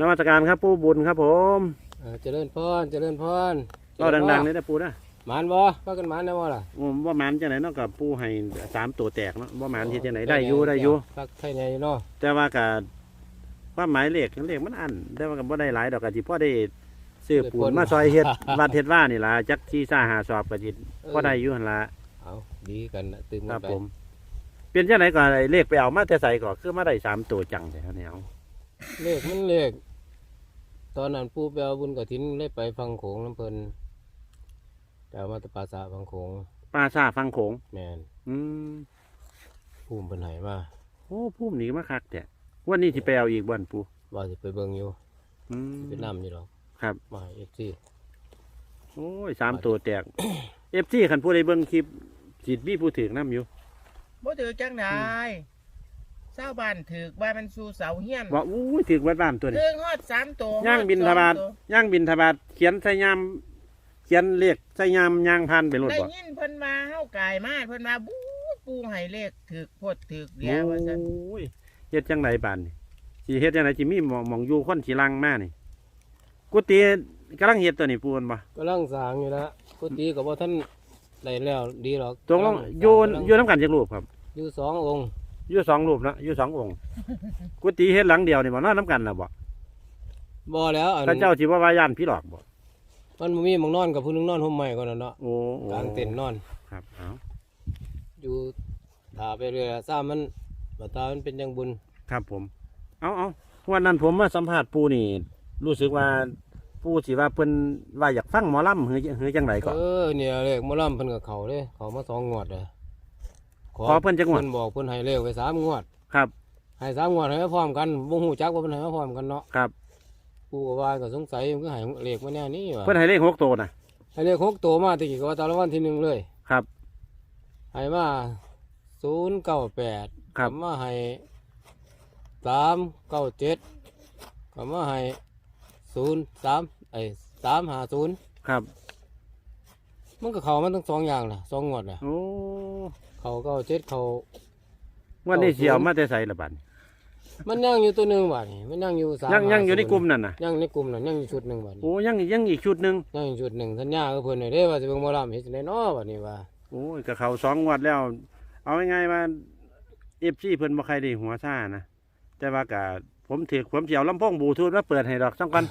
นมัสการครับปู่บุญครับผมเออเจริญพรเจริญพรก็ดังๆเลยนะปู่นะหมานบ่ว่ากันหมานได้บ่ล่ะอืมว่าหมานจังไหนเนาะกับปู่ให้สามตัวแตกเนาะว่าหมานที่จังไหนได้อยู่ได้อยู่พักไทยในเนาะแต่ว่ากับความหมายเลขเลขมันอันแต่ว่าก็บ่ได้หลายดอกกะจิพ่อได้ซื้อปูนมาซอยเฮ็ดวัดเฮ็ดว่านี่ล่ะจักที่ซ่าหาสอบกะจิพ่อได้อยู่หั่นล่ะเอาดีกันนะตื่นคกัรันบไปผมเป็นจังไหนก่อนไอ้เลขไปเอามาแต่ใส่ก่อนคือมาได้สามตัวจังแต่เนี่ยเอาเลขมันเลข ตอนนั้นปู่ไปเอาบุญกฐินได้ไปฟังโขงน้ำเพิ่นแต่เอามาแตะปราสาทฟังโขงปลาซ่าฟังโขง แมนอืมภูมิเพิ่นให้มาโอ้พุ่มนี่มาคักแต่วันนี้สิไปเอาอีกบ่อนปู่ว่าสิไปเบิ่งอยู่อืมไปนํอยู่ดอกครับ มาให้ FC โอ้ยสามตัวแตก เอฟซีคันผู้ใดเบิ่งคลิปจิตมีผู้ถือน้ำอยู่บ่ถือจังไดเศร้าบ้านถือว่ามันสู่เสาเฮียนว่าอู้ยถือวัดบ้านตัวนี้ถือฮอดสามตัวย่างบินทบาทฮอดสองตัวย่างบินทบาทเขียนใส่ยามเขียนเลขใส่ยามย่างพันไปรถได้บ่ยินเพิ่นมาเฮากายมาเพิ่นมาบู๊ปูให้เลขถือโพดถือโอเดียวว่าซั่น้ยเฮ็ดจังไดบานนี่สิเฮ็ดจังไดสิมีหมองหมองอยู่คนสิลังมานี่กุฏิกำลังเฮ็ดตัวนี้ปูนบ่กำลังสร้างอยู่แล้วกุฏิก็บ่ทันได้แล้วดีหรอกตรงลงกำลังอยู่กำลังอยู่นํกันจักรูปครับ อยู่สององค์ อยู่สองรูปเนาะอยู่สององค์กุฏิเฮ็ดหลังเดียวนี่บ่นอนนํกันล่ะบ่บ่แล้วอันพระเจ้าสิว่าว่าย่านพี่หลอกบ่มันบ่มีหมองนอนกับผู้หนึงนอนห่มใหม่ก่อนน่ะเนาะโอ้โอ้กลางเต็นท์นอน ครับเอาอยู่ถาไปเรื่อยๆซ้ามันบ่ตามันเป็นยังบุญครับผม เอาเอาวันนั้นผมมาสัมภาษณ์ปูนี่ รู้สึกว่าปูสิว่าเพิ่นว่าอยากฟังหมอลำเฮือเฮือจังไรก่อนเออเนี่ยเลขหมอลำเพิ่นกับเขาเด้เขามาสองงวดเลย ขอเพิ่นจักงวดเพิ่นบอกเพิ่นให้เลขไปสามงวด ครับให้สามงวดให้มาพร้อมกันบ่ฮู้จักว่าเพิ่นให้มาพร้อมกันเนาะครับกูก็ว่าก็สงสัยมันก็ให้เลขมาแน่นี่ว่ะเพิ่นให้เลขหกตัวนะให้เลขหกตัวมาตะกี้ก็ว่าตอนรางวัลที่หนึ่งเลยครับให้มาศูนย์เก้าแปดครับมาให้สามเก้าเจ็ดก็มาให้ศูนย์สามไอ้สามห้าศูนย์ครับ มันก็เข้ามันทั้งสองอย่างนะสองงวดนะโอ้ เขาเก้าเจ็ดเขา วันนี้เสียวมาแต่ใส่ละบัดนี้มันยังอยู่ตัวหนึ่งบาทนี่มันยังอยู่สามยังยังอยู่ใน50กลุ่มนั่นน่ะยังในกลุ่มน่ะยังอยู่ชุดหนึ่งบาทนี่โอ้ยังยังอีกชุดหนึ่งยังอยู่ชุดหนึ่งสัญญากับเพิ่นหน่อยเด้ว่าจะเบิ่งหมอลำเฮ็ดจังได๋เนาะบัดนี้ว่าโอ้ยกับเขาสองงวัดแล้ว เอาง่ายๆว่าเอฟซีเพิ่นบ่ใครได้หัวซ่านะแต่ว่าก็ผมถือผมเสียวลำโพงบลูทูธมาเปิดให้ดอกสังกัน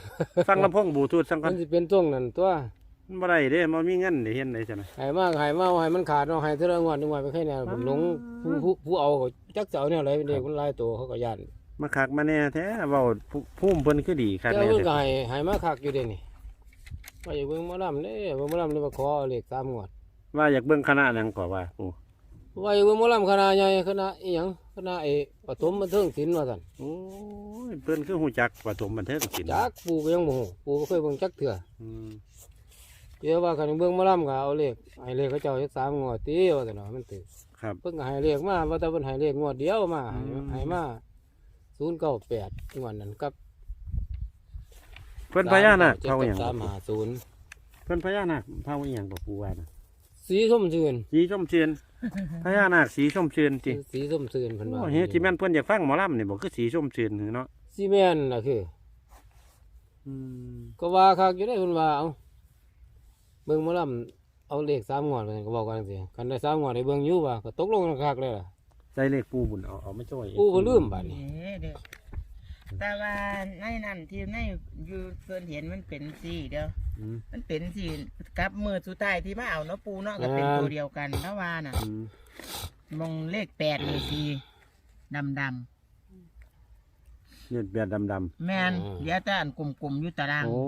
ฟังลำโพงบลูทูธสังกัมันนสิเป็นช่วงนั้นตัวมัน บ่ได้เด้มันมีเงินได้เห็นได้ซั่นนะให้มากให้มาให้มันขาดเนาะให้เท่าละงวดหนึงว่าไปแค่แนวผมหลงผู้ผู้ผู้เอาก็จักจะเอาแนวไหนเด็กมันหลายตัวเขาก็ย่านมาคักมาแน่แท้เว้าผู้ภูมิเพิ่นคือดีคักแต่แน่เพิ่นแท้ก็ให้ให้มาคักอยู่เด้นี่ว่าอย่าเบิ่งหมอลำเด้เบิ่งหมอลำเลยมาขอเอาเลขสามงวดว่าอยากเบิ่งคณะหนังก่อว่าโอ้ว่าอย่าเบิ่งหมอลำคณะใหญ่คณะอีหยังคณะเอปฐมบันเทิงศิลป์ว่าซั่นโอ้ยเพิ่นคือฮู้จักปฐมบันเทิงศิลป์จักปู่ก็ยังบ่ฮู้ปู่บ่เคยเบิ่งจักเทื่ออืม เดี๋ยวว่าคันเบิ่งหมอลำก็เอาเลขให้เลขเขาเจ้าเฮ็ดสามงวดติว่าซั่นเนาะมันตึกครับ เพิ่งก็ให้เลขมาว่าแต่เพิ่นให้เลขงวดเดียวมาให้อืม ให้มาศูนย์เก้าแปดงวดนั้นกับเพิ่นพญานาคเจ็ดเท่าอกับหยังสามหาศูนย์เพิ่นพญานาคเท่าอหยังก็ปูว่านะสีส้มซื่นสีส้มเชือนพญานาคสีส้มเชือนติสีส้มซื่นเพิ่นว่าโอ้เฮ็ดที่แม่นเพิ่นอยากฟังหมอลำนี่บ่คือสีส้มเชือนเนาะสีแม่นน่ะคืออืมก็ว่าคักอยู่ได้เพิ่นว่าเอา เบิ่งหมอลำเอาเลขสามงวดว่าซั่นก็บอกกันจังซี่คันได้สามงวดได้เบิ่งอยู่ว่าก็ตกลงกันคักเลยล่ะใส่เลขปูบุญเอาเอามาช่วยปู่ก็ลืมบัดนี้เด้เด้อแต่ว่าในนั้นที่ในอยู่เพิ่นเห็นมันเป็นสีเด้ออืมมันเป็นสีกับมือสุดท้ายที่มาเอาเนาะปูเนาะก็เป็นตัวเดียวกันนะว่าน่ะอืมมองเลขแปดนี่สีดำด เนี่ยแบบดำำแม่นเดี๋ยวแต่อันกลมๆอยู่ตาราง ๆโอ้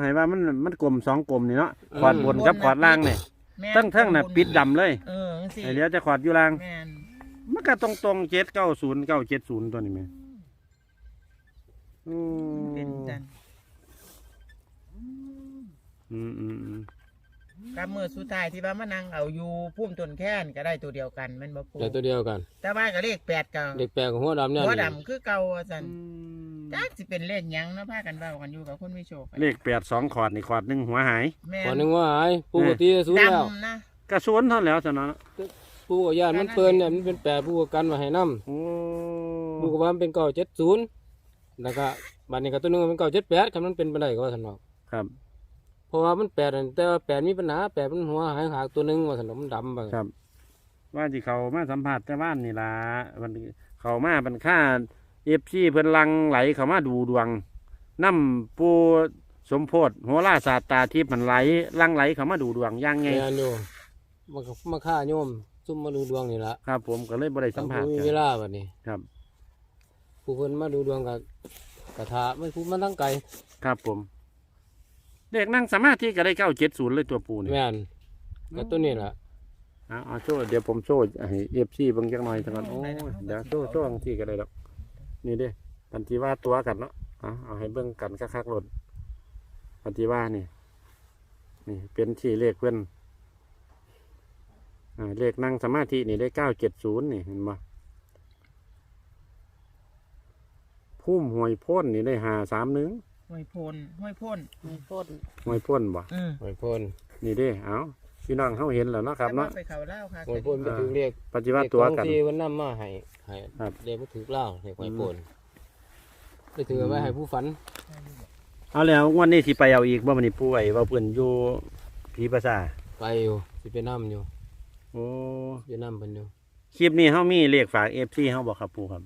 ให้ว่ามันมันกลมสองกลมนี่เนาะขวดบนกับขวดล่างนี่แม่นทั้งทั้งน่ะปิดดำเลยเออจังซี่ไอ้เหลียวจะขวดอยู่ล่าง แม่นมันก็ตรงตรงเจ็ดเก้าศูนย์เก้าเจ็ดศูนย์ตัวนี้แม่อืมเป็นจันอืมอืมอืม กับมือสุดท้ายที่ว่ามานั่งเอาอยู่พุ่มต้นแค้นก็ได้ตัวเดียวกันแมันบ่ปูแต่ตัวเดียวกัน แต่ว่าก็เลขแปดก็เด็กแปลกกับหัวดำเนี่ยหัวนี่ดำคือเก่าว่าซั่นอืมจักสิเป็นเลขหยังเนาะพากันเว้ากันอยู่กับคนมีโชคเลขแปดสองขอดนี่ขอดหนึ่งหัวหาย แม่ขอนึงว่าหายปู่ก็ตีศูนย์แล้ว ดำนะกระสวนเท่าแล้วสนอปู่ก็ย่านมันเปิ้นเนี่ยมันเป็นแปดปู่ก็กันมาให้นำโอ้ปู่ก็ว่ามันเป็นเก้าเจ็ดศูนย์แล้วก็บัดนี้ก็ตัวหนึงมันเก้าเจ็ดแปดคำนั้นเป็นไปได้ก็ว่าสนอกครับ เพราะว่ามันแปดนั่นแต่ว่าแปดมีปัญหาแปดมันหัวหายหากตัวหนึงว่าสนอกมันดำไปครับ ว่าที่เขามาสัมผัสแต่บ้านนี่ล่ะมันเขามาเป็นค่าเอฟซีเพิ่นลังไหลเขามาดูดวงน้ำปูสมโพธโหราศาสตร์ตาทิพย์มันไหลลังไหลเขามาดูดวงอย่างไงแม่นอยู่มันก็มาฆ่าโยมซุ่มมาดูดวงนี่ละครับ ผมก็เลยบ่ได้สัมผัสผู้มีเวลาบัดนี้ครับ ผู้เพิ่นมาดูดวงกับกระทาไม่ผู้มันทั้งไกล ครับผม เด็กนั่งสมาธิก็ได้เก้าเจ็ดศูนย์เลยตัวปูนี่แม่นก็ตัวนี้ล่ะเอาเอาโซ่เดี๋ยวผมโซ่ให้เอฟซีบางจักหน่อยทั้งนั้นโอ้ยเดี๋ยวโซ่โซ่บางทีก็ได้ดอกนี่เด้ปันทีว่าตัวกันเนาะเอาเอาให้เบิ่งกันคักๆรถปันทีว่านี่ นี่เป็นที่เลขเพื่อนอ่าเลขนั่งสมาธินี่ได้เก้าเจ็ดศูนย์นี่เห็นบ่พุ่มหวยพ่นนี่ได้หาสามหนึ่ง ห้วยโพนห้วยโพ่นมีโทษหวยพ่นบ่ อืมหอยพ่นนี่เด้เอาพี่น้องเขาเห็นแล้วเนาะครับเนาะ แต่ว่ไปเขาเล่าค่ะหอยพ่นไปถือเรียกปฏิวัติตัวกันที่วันน้ำมาให้ให้ครับ เรียกมาถือเหล้าเรียกหอยพ่นไปถือไว้ให้ผู้ฝันเอาแล้วงวันนี้สิไปเอาอีกว่ามันนี่ป่วยว่าเพื่อนอยู่ผีภาษาไปอยู่สิไปน้ำอยู่โอ้อยู่น้ำเพิ่นอยู่คลิปนี้เฮามีเลขฝากเอฟซีเฮาบอกครับปูครับ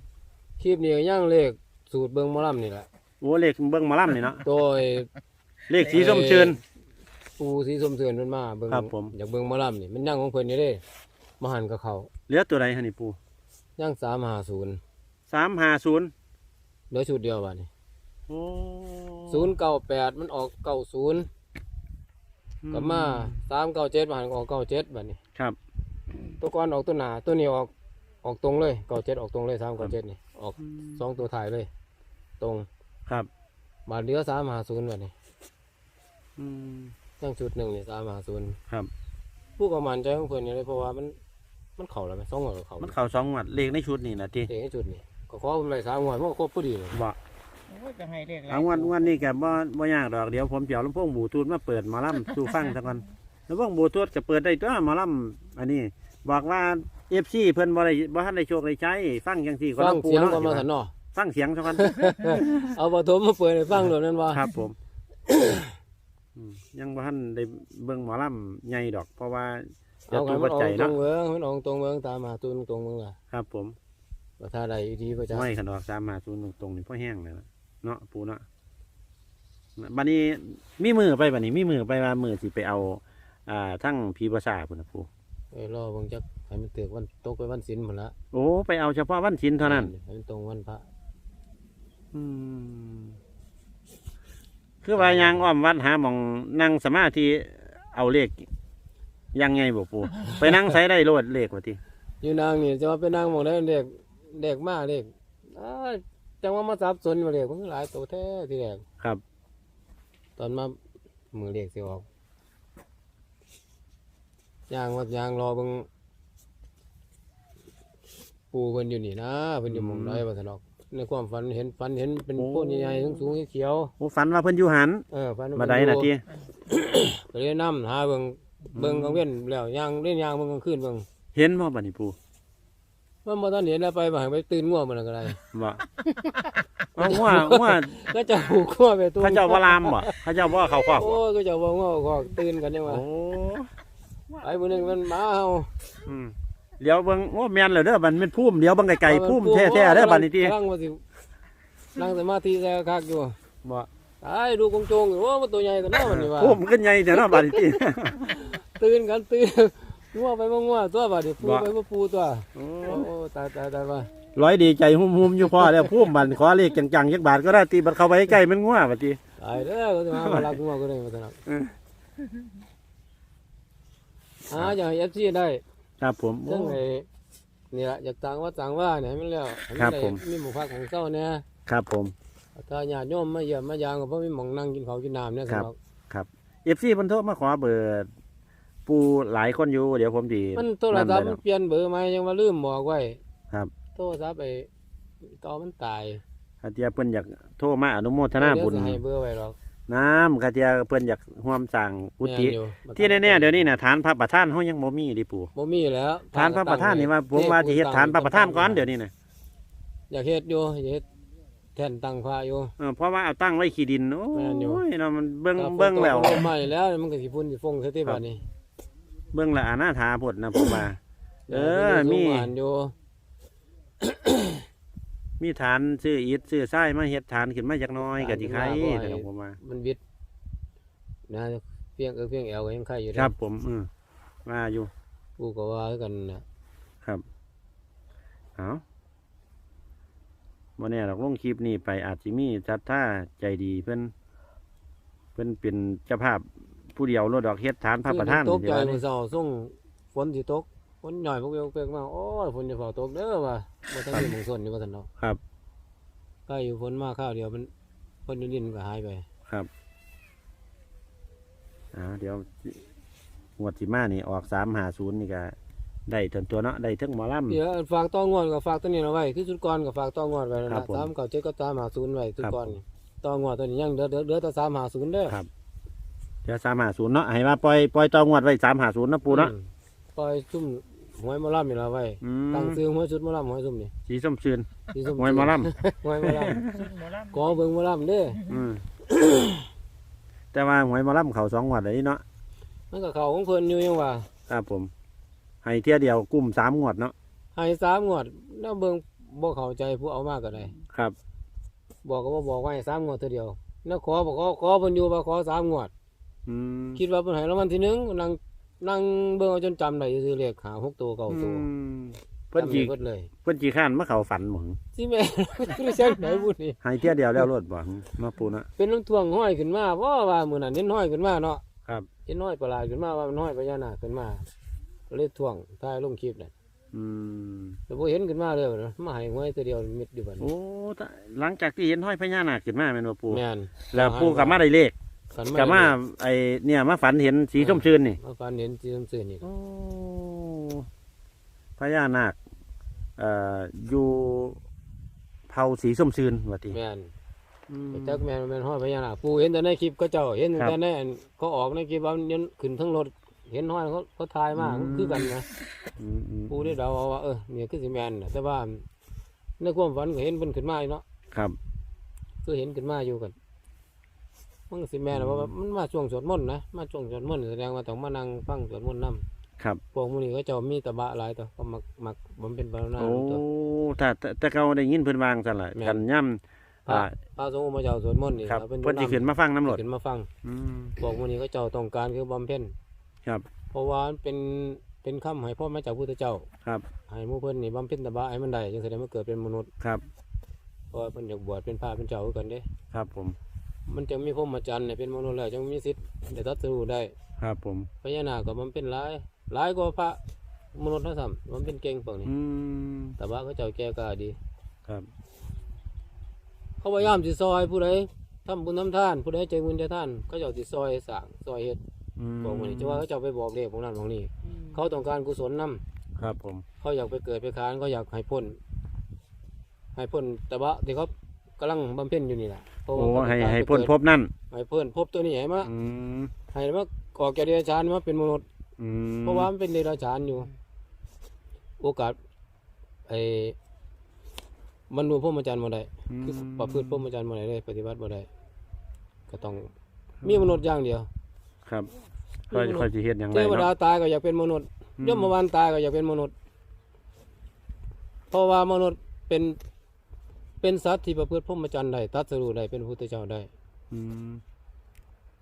คลิปนี้ก็ย่างเลขสูตรเบิงหมอลำนี่แหละ โอ้เลขเบิ่งหมาล่ำนี่เนาะโดย เลขสีส้มเชิญ ปูสีส้มเสือนมันมาเบิงครับผม อยากเบิงหมอลำนี่มันย่างของเพิ่นนี่เด้มาหันกับเขาเหลือตัวใดฮะนี่ปูย่างสามหาศูนย์สามห้าศูนย์เหลือชุดเดียวบัดนี้โอ้ศูนย์เก้าแปดมันออกเก้าศูนย์กลับมาสามเก้าเจ็ดมาหันก็ออกเก้าเจ็ดบัดนี้ ครับตัวก่อนออกตัวหนาตัวนี้ออกออกตรงเลยเก้าเจ็ดออกตรงเลยสามเก้าเจ็ดนี่ออกสองตัวถ่ายเลย ตรง ครับบาทเหลือสามหาศูนย์บัดนี้อืมตั้งชุดหนึ่งนี่สามหาศูนย์ครับ ผู้กำมันใจของเพิ่นนี่เลยเพราะว่ามันมันเข่าแล้วไหมสองหัวกับเขามันเข้าสองงวดเลขในชุดนี่นะที่เองให้จุดนี่ก็ขอผมเลยสามหัวมันก็ครบพอดีเลยบอกโอ้ยจะให้เรียกอะไรเอางวดงวดนี้ก็บ่บ่ยากดอกเดี๋ยวผมสิเอาลำโพงบลูทูธมาเปิดหมาล่ำสู่ฟังซะก่อนลำโพงบลูทูธก็เปิดได้ตัวหมาล่ำอันนี้บอกว่าเอฟซีเพิ่นบ่ได้บ่ทันได้โชคได้ใช้ฟังจังซี่ก็ฟังลำปูเสียงเนาะ ก่อนมาสันเนาะฟังเสียงซะก่อนเอาปฐมมาเปิดให้ฟังเลยนั่นว่าครับ ผมอืมยังบ่ทันได้เบิ่งหมอลำใหญ่ดอก เพราะว่าจะเอากัตันวมันออกใจตรเนาะงเมืองมันออกตรงเมืองตามมาตูนตรงเมืองล่ะครับ ผมว่าถ้าใดดีก็จะไม่ขนอกสามมาศูนย์ตรงๆนี่พ่อแห้งเลยล่ะเนาะปูเนาะบัดนี้มีมือไปบัดนี้มีมือไปว่ามือสิไปเอา อ่าทั้งผีภาษาพุ่นน่ะปูเอ้ยรอเบางจักให้มันเตือกวันตกไปวันศิลป์หมดละโอ้ไปเอาเฉพาะวันชินเท่านั้นให้มันตรงวันพระ อืมคือว่ายางอ้อมวัดหาหมองนั่งสมาธิเอาเลขยังไงบ่ปูไปนั่งใช้ได้โลดเลขว่าติอยู่นางนี่จะว่าเป็นนางหมองได้เด็กเด็กมากเด็กอ้าจังว่ามาสับสนมาเด็กมันหลายตัวแท้ทีแรกครับ ตอนมามือเด็กสิออกย่างวัดยางรอเบิ่งปูเพิ่นอยู่นี่นะเพิ่นอยู่หมองได้บ่สนอก ในความฝันเห็นฝันเห็นเป็นโอ้โพนใหญ่ๆสูงๆเขียวโอ้ฝันว่าเพิ่นอยู่หันๆเออฝันว่มาเพิ่ได้อยู่นะที่ ก็เลยนำหาเบิ่งเบิ่งกลางเว้นแล้วย่างเล่นย่างเบิ่งกลางคืนเบิ่งเห็นบ่บัดนี้ปูว่าบ่ทันเห็นแล้วไปบ่ให้ไปตื่นง่วงมันก็ได้บ่ เอาว่าว่าก็จะผูกง่วงไปตุ้เขาเจ้าว่าลามบ่เขาเจ้าว่าเขาครอบโอ้บ่ยก็จะว่าง่วงก็ตื่นกันยังโอ้ว่าไอ้มื้อนึงมันหมาเฮาอืม เดี๋ยวเบิ่งโอ้แม่นแล้วเด้อมันเป็นพุ่มเดี๋ยวเบิ่งไกลๆพุ่มแท้ๆเด้อบัดนี้ติกำลังว่าสินั่งสมาธิแซ่คักอยู่บ่ตายดูกงโจงอยู่โอ้มันตัวใหญ่ตัวน้ามันนี่ว่าพุ่มขึ้นใหญ่เดี๋ยวเนาะบัดนี้ติตื่นกันตื่นง่วงไปบ่ง่วงตัวบัดนี้ปูบ่ไปบ่ปูตัวโอ้โอ้ตายตายตายว่าร้อยดีใจหุ่มๆอยู่พ่อแล้วพุ่มบัดขอเลขจังๆจักบาทก็ได้ตีบัดเข้าไปใกล้มันงัวบัดติตายเด้อก็จะมามาลักง่วงก็ได้มาสนับเอออ่าอย่าง FC ได้ ครับผมโอ้เรื่องไอ้นี่ละอยากต่างว่าต่างว่าเนี่ยให้มันแล้วให้นครับได้ผม มีหมู่พักของเจ้าเนี่ยครับผม ถ้าญาติโยมมาเยี่ยมมายามก็เพราะมีหมองนั่งกินข้าวกินน้ำเนี่ยคสรับำหรับเอฟซีเพิ่นโทรมาขอเบอร์ปูหลายคนอยู่ เดี๋ยวผมสิมันโทรศัพท์มันเปลี่ยนเบอร์ไหมยังมาลืมบอกไว้ครับโทรศัพท์ไอ้ตอมันตายคาเทียเพิ่นอยากโทรมาอนุโมทนาบุญเดี๋ยวสิให้เบอร์ไว้หรอก น้ำคาเทียเพิ่นอยากร่วมสร้างกุฏิแม่นอยู่ที่แน่ๆเดี๋ยวนี้น่ะฐานพระประธานเฮายังบ่มีดิปู่บ่มีแล้วฐานพระประธานนี่ว่าผมว่าสิเฮ็ดฐานพระประธานก่อนเดี๋ยวนี้น่ะอยากเฮ็ดอยู่อยากเฮ็ดแถท่นตั้งพระอยู่ เออเพราะว่าเอาตั้งไว้ขี้ดินโอ้แม่นอยู่ยเนาะมันเบิ่งถ้าฝนเบิ่งแล้วตกลงมาแล้วมันก็สิพุ่นสิฟงซะที่บัดนี้เบิ่งและอาณาถาพดนะผมว่า เออมีมีอ่านอยู่ มีฐานซื้ออิฐซื้อทรายมาเฮ็ดฐานขึ้นมาจักหน้อยก็สิใครฐานขึ้นมาบ่ให้แต่ผมว่ามันวิดนะเพียงเออเพียงแอวก็ยังไข่อยู่เด้ครับ ผมอืมว่าอยู่กูก็ว่าคือกันน่ะเอาบ่แน่ดอกลงคลิปนี้ไปอาจสิมีจัดท่าใจดีเพิ่นเพิ่นเป็นเจ้าภาพผู้เดียวรถดอกเฮ็ดฐานพระประธานตกเดี๋ใจยวมื้นี้อเช้าส่งฝนสิตก ฝนหน่อยพวกเวกเปกมาโอ้ยฝนจะเฝ้าตกเด้อว่าบ่ทันมีหมองสนอยู่ว่าซั่นเนาะครับใกล้อยู่ฝนมาข้าวเดียวมันฝนอยู่ดินก็หายไปครับอ่าเดี๋ยวงวดที่มานี่ออกสามหาศูนย์นี่ก็ได้จนตัวเนาะได้เทั้งหมอลำ เดี๋ยวฝากต้องงอนกับฝากตัวนี้เอาไว้คือสุดก่อนกับฝากต้องงอนไว้นั่นครัล่ะบผมตามเก่าเจ็ดก็ตามหาศูนย์ไว้สุดครับก่อนนี่ต้องงอนตัวนี้ยังเดือเดือเดือแต่สามหาศูนย์เด้อครับเดี๋ยวสามหาศูนย์เนาะให้ว่าปล่อยปล่อยต่องวดไว้สามหาศูนย์เนาะปูเนาะ อืมปล่อยซุ่ม หวยหมะล่ำนี่ละไว้อืตั้งมซื้อหวยชุดหมะล่ำหวยซุ่มนี่สีส้มชื่นที่ซุ่มหวยหมอลหวยหมะล่หมอลำำกอเบิ่งหมะล่ำเด้อำอืมแต่ว่าหวยหมอลำเขาสองงวดเลยเนาะมันก็เขาของเพิ่นอยู่ยังว่าครับผม ให้เที่ยเดียวกุ้มสามงวดเนาะให้สามงวดแล้วเบิ่งบ่เข้าใจผู้เอามากก็ได้ ครับ บอกก็บ่บอกว่าให้สามงวดเท่าเดียวแล้วขอบอกขอขอเพิ่นอยู่ว่าขอสามงวด อืมคิดว่าเพิ่นให้รางวัลที่หนึ่งนั่ง นั่งเบิ่งเอาจนจำได้ซื่อๆเลขหาหกตัวเก้าตัวอืมเพิ่นจำจีได้เบิดเลยเพิ่นจีข้านมาเขาฝันหมงสิแม่คือจังไหนบุญนี่ให้เที่ยเดียวแล้วรถบ่มาปูเนาะเป็นน้ำท่วงห้อยขึ้นมาเพราะว่ามื้อนั้นเห็นห้อยขึ้นมาเนาะครับเห็นห้อยประหลาดขึ้นมาว่ามันห้อยพญานาคขึ้นมาก็เลยท่วงถ่ายลงคลิปน่ะอืมแต่บ่เห็นขึ้นมาเลยนะมาให้ห้อยตัวเดียวมิดอยู่บัดนี้โอ้ถ้าหลังจากที่เห็นห้อยพญานาคขึ้นมาแม่นบ่ปูแม่นแล้วปูกลับมาได้เลข ขันกลับมาไอเนี่ยมาฝันเห็นสีส้มชื่นนี่มาฟันเห็นสีส้มซื่นนี่โอ้พญานาคเอ่ออยู่เผาสีส้มชื่นว่าติแม่นอืมจักแม่นแม่นห้อยพญานาคปู่เห็นแต่ในคลิปก็เจ้าเห็นครับแต่ในอันเขาออกในคลิปว่ามันยันขึ้นทั้งรถเห็นห้อยเขาเขาถ่ายมาอืมคือกันนะอืมอืมปูได้เดาเอาว่าเออเนี่ยคือสิแมนน่ะแต่ว่าในความฝันก็เห็นเพิ่นขึ้นมาอยู่เนาะครับคือเห็นขึ้นมาอยู่กัน มันก็สิแมนน่ะเพราะว่ามันมาช่วงสวดมนต์นะมาช่วงสวดมนต์แสดงว่าต้องมานั่งฟังสวดมนต์นํครับพวกมื้อนี้ก็เจ้ามีตะบะหลายตัวก็มักมักบำเพ็ญภาวนาโอ้ตัว ถ้าแต่แต่เขาได้ยินเพิ่นวางซั่นล่ะแม่น กันย่ำพระอ่า พระสงฆ์มาเจ้าสวดมนต์นี่ครับแล้วเพิ่นสิขึ้นมาฟังน้ำรถขึ้นมาฟังอืมพวกมื้อนี้ก็เจ้าต้องการคือบำเพ็ญครับเพราะว่ามันเป็นเป็นคำให้พ่อมาจากพุทธเจ้า ครับให้หมู่เพิ่นนี่บำเพ็ญตะบะให้มันได้จึงแสดงว่าเกิดเป็นมนุษย์ครับเพราะว่าเพิ่นอยากบวชเป็นพระเป็นเจ้าคือกันเด้ครับผม มันจะมีพรหมจรรย์เนี่ยเป็นมนุษย์แล้วจึงมีสิทธิ์ได้ตัดสู้ได้ครับผม พญานาคก็มันเป็นหลายหลายกว่าพระมนุษย์ทั้งสามมันเป็นเก่งพวกนี้อืมแต่ว่าเขาเจ้าแก่กล้าดี ครับเขาพยายามสิซอยผู้ใดทำบุญทำทาน ผู้ใดใจบุญใจทานเขาเจ้าสิซอยสร้างซอยเฮ็ดอืมบอกว่านี่จะว่าเขาเจ้าไปบอกเลขของนั้นของนี้เขาต้องการกุศลนํครับผม เขาอยากไปเกิดไปค้านเขาอยากให้พ้นให้พ้นแต่ว่าที่เขากำลังบำเพ็ญอยู่นี่แหละเพราะ โอ้ว่าเขาให้ต้องการให้ไปพ้นเกิดพบนั่นให้เพิ่นพบตัวนี้ให้มาอืมให้มาออกจากเดรัจฉานมาเป็นมนุษย์อืมเพราะว่ามันเป็นเดรัจฉานอยู่ โอกาสไอ้มันดูพรหมจรรย์บ่ได้คือประพฤติพรหมจรรย์บ่ได้เลยปฏิบัติบ่ได้ก็ต้อง มีมนุษย์อย่างเดียว ครับค่อยค่อยสิเฮ็ดหยังเทไงวดาเนาะตายก็อยากเป็นมนุษย์อืมยมวานตายก็อยากเป็นมนุษย์ เพราะว่ามนุษย์เป็น เป็นสัตว์ที่ประพฤติพรหมจรรย์ได้ตรัดสรู้ได้เป็นพระพุทธเจ้าได้ อืม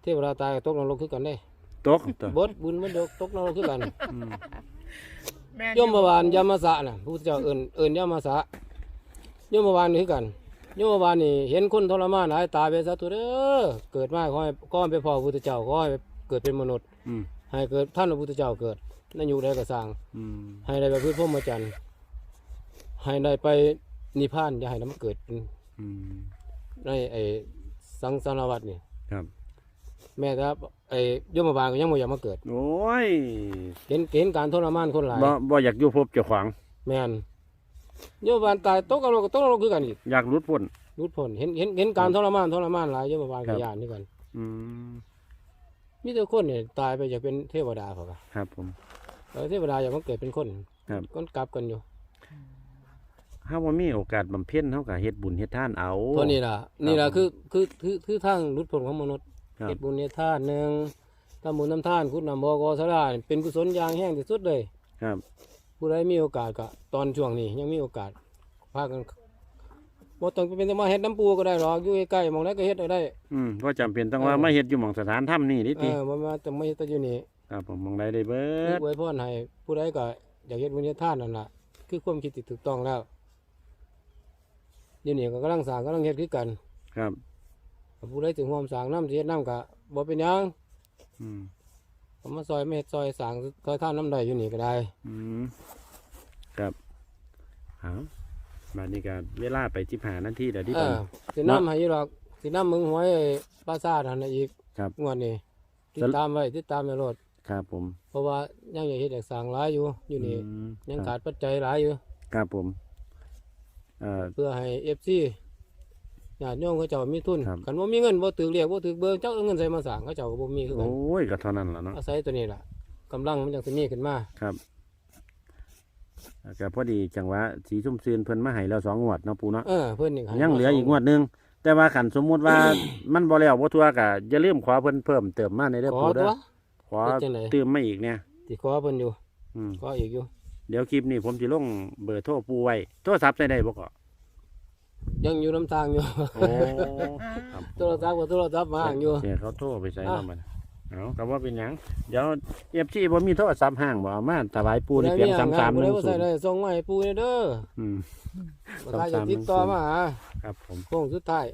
เทวดาตายก็ตกนรกคือกันได้ตกตัว บดบุญมันดกตกนรกคือกันอืมแม่นยมวานยามสะน่ะพระพุทธเจ้าเอิ้นเอิ้นยามสะยมวานนี่คือกันยมวานนี่เห็นคนทรมานหลายตายไปซะตัวเด้อเกิดมาขอให้ขอให้ไปพ่อพระพุทธเจ้าขอให้เกิดเป็นมนุษย์ อืมให้เกิดท่านพระพุทธเจ้าเกิดนั่นอยู่ได้ก็สร้าง อืมให้ได้ไปพึ่งพรหมจรรย์ให้ได้ไป นิพพานอย่าให้น้ำเกิดเป็นอืมในไอ้สังสารวัฏนี่ครับ แม้แต่ไอ้ยมบาลก็ยังไม่อยากมาเกิดโอ้ยเห็นเห็นการทรมานคนหลายบ่บ่อยากอยู่พบเจ้าของแม่นยมบาลตายตกนรกก็ตกนรกคือกันอีกอยากหลุดพ้นรุดพ้นเห็นเห็นเห็นการทรมานทรมานหลายยมบาลครัก็บยานนี่กัน อืมมีแต่คนเนี่ยตายไปอยากเป็นเทวดาเขาก็ครับผมแล้วเทวดาอยากมาเกิดเป็นคนครับก็กลับกันอยู่ เฮาบ่มีโอกาสบำเพ็ญเฮาก็เฮ็ดบุญเฮ็ดทานเอาเพราะนี่ล่ะ นี่ล่ะผมคือคือคือคือทางหลุดพ้นของมนุษย์ครับ เฮ็ดบุญเฮ็ดทานหนึ่งทำบุญทำทานคุณนำบอกอสลานี่เป็นกุศลอย่างแห้งที่สุดเลย ครับ ผู้ใดมีโอกาสก็ตอนช่วงนี้ยังมีโอกาสพากันบ่ต้องเป็นแต่มาเฮ็ดน้ำปูก็ได้หรอกอยู่ใกล้ๆหมองใดก็เฮ็ดได้ อืมบ่จำเป็นต้องเออว่ามาเฮ็ดอยู่หม่องสถานถ้ำนี่ดิเอติอบ่มาจะไม่เฮ็ดแต่อยู่นี่ ครับผมหม่องใดได้เบิด อวยพรให้ผู้ใดก็อยากเฮ็ดบุญเฮ็ดทานนั่นล่ะคือความคิดที่ถูกต้องแล้วเดี๋ยวนี้ก็กำลังสร้างกำลังเฮ็ดคือกันครับผู้ใดถึงร่วมสร้างน้ำสิเฮ็ดน้ำก็บ่เป็นหยังอืมผมมาซอยไม่เฮ็ดซอยสร้างซอยท่านน้ำใดอยู่นี่ก็ได้ อืมครับเอาบัดนี้ก็เวลาไป15นาทีเดี๋ยวดิเอบัดอสิน้ำให้อยู่ดอกสิน้ำมึงหวยไอ้ปราสาทหั่นน่ะอีกครับงวดนี้ติดสรุปตามไว้ติดตามไว้โลดครับผมเพราะว่ายังอยากเฮ็ดอยากสร้างหลายอยู่อยู่นี่อืมยังคขารับดปัจจัยหลายอยู่ครับผม เอ่อ เพื่อให้ FC ญาติโยมเขาเจ้ามีทุนครับ คันบ่มีเงินบ่ถือเรียกบ่ถือเบิ่งเจ้าเอาเงินใส่มาสร้างเขาเจ้าก็บ่มีคือโอกัน้ยก็เท่านั้นล่ะเนาะอาศัยตัวนี้ล่ะกำลังมันจังสิมีขึ้นมาครับก็พอดีจังหวะสีชุ่มซืนเพิ่นมาให้แล้วสองงวดเนาะปูเนาะเออเพิ่นนี่ให้ยังเหลืออีกงวดหนึง แต่ว่าขันสมมุติว่า มันบ่แล้วบ่ทั่วก็อย่าลืมขอเพิ่นเพิ่มเติมมาในเด้อขอปูตัเด้อว ขอเป็นจังได๋เติมมาอีกเนี่ย สิขอเพิ่นอยู่อืม ขออีกอยู่ เดี๋ยวคลิปนี้ผมสิลงเบอร์โทรปูไว้ โทรศัพท์ใส่ได้บ่ก็ยังอยู่น้ำทางอยู่ โอ้ครับโทรศัพท์ก็โทรศัพท์ว่างอยู่เสียเขาโทรไปใส่อะแล้วมันเอาก็ว่าเป็นหยังเดี๋ยว FC บ่มีโทรศัพท์ห้างบ่เอามาถวายปูในผู้เพียงใดมีอ่างผู้ใดบ่ใส่ได้3310ส่งมาให้ปู่เด้ออืมบ่ถ้าจะติดต่อมาหาครับผม โค้งสุดท้าย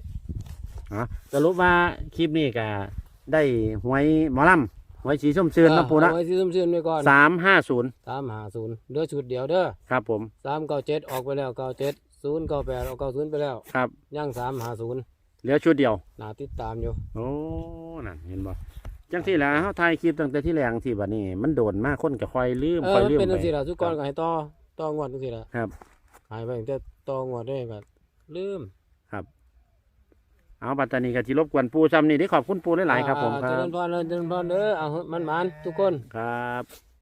สรุปว่าคลิปนี้ก็ได้หวยหมอลำ หวยสีส้มเชือนนะปูนะเอาไว้สิซุ่มๆไว้ก่อนสามห้าศูนย์350เหลือชุดเดียวเด้อครับผม397ออกไปแล้ว97 098ออก90ไปแล้วครับยัง350เหลือชุดเดียว น่าติดตามอยู่โอ้นั่นเห็นบ่จังที่แล้วเขาถ่ายคลิปตั้งแต่ที่แรงที่บัดนี้ มันโดนมากคนก็คอยลืมเอคออยมันลืมเป็นจังไปซี่ล่ะทุกคนก็ให้ต่อต่องวดจังซี่ล่ะครับ หายไปตั้งแต่ต่องวดได้ก็ลืม เอาปัตตานีก็จิรบกวนปูซ้ำนี่ได้ขอบคุณปูหลายๆครับผมคอ่ารัเจริบญพรเจริญพรเด้อเอามันหมานทุกคน ครับ